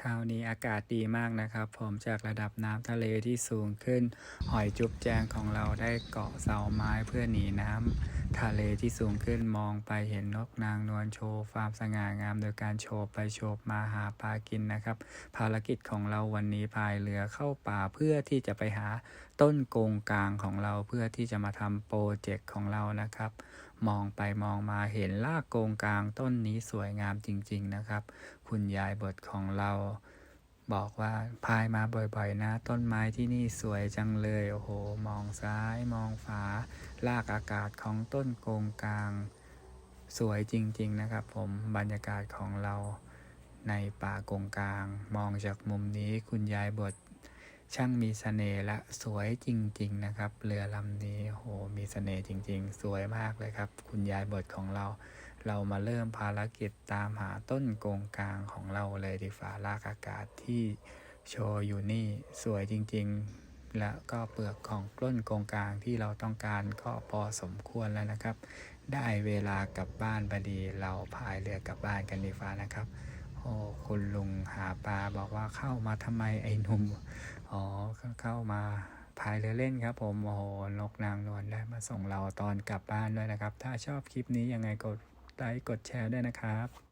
เช้านี้อากาศดีมากนะครับ ผมจากระดับน้ำทะเลที่สูงขึ้น หอยจุ๊บแจงของเราได้เกาะเสาไม้เพื่อหนีน้ำ ทะเลที่สูงขึ้นมองไปเห็นนกนางนวลโชว์ความสง่างาม โดยการโชว์ไปโชว์มาหาปลากินนะครับ ภารกิจของเราวันนี้พายเรือเข้าป่าเพื่อที่จะไปหาต้นโกงกลางของเราเพื่อที่จะมาทำโปรเจกต์ของเรานะครับ มองไปมองมาเห็นรากโกงกลางต้นนี้สวยงามจริง ๆนะครับ คุณยายบทของเรา บอกว่าพายมาบ่อยๆ นะ ต้นไม้ที่นี่สวยจังเลย โอ้โห มองซ้ายมองฝาลากอากาศของต้นโกงกลาง สวยจริง ๆ นะครับ ผมบรรยากาศของเราในป่ากงกลาง มองจากมุมนี้คุณยายบทช่างมีเสน่ห์และสวยจริง ๆ นะครับ เรือลำนี้โหมีเสน่ห์จริง ๆ สวยมากเลยครับ คุณยายบทของเรา เรามาเริ่มภารกิจตามหาต้นโกงกลางของเราเลยดีฟ้าลากอากาศที่โชว์อยู่นี่สวยจริงๆ และก็เปลือกของต้นโกงกลางที่เราต้องการก็พอสมควรแล้วนะครับ ได้เวลากลับบ้านพอดีเราพายเรือกลับบ้านกันดีฟ้านะครับโอ้คุณลุงหาปลาบอกว่าเข้ามาทำไมไอ้หนุ่มอ๋อเข้ามาพายเรือเล่นครับผมโอ้โหนกนางนวลได้มาส่งเราตอนกลับบ้านด้วยนะครับ ถ้าชอบคลิปนี้ยังไงกด ไลค์กดแชร์ด้วยนะครับ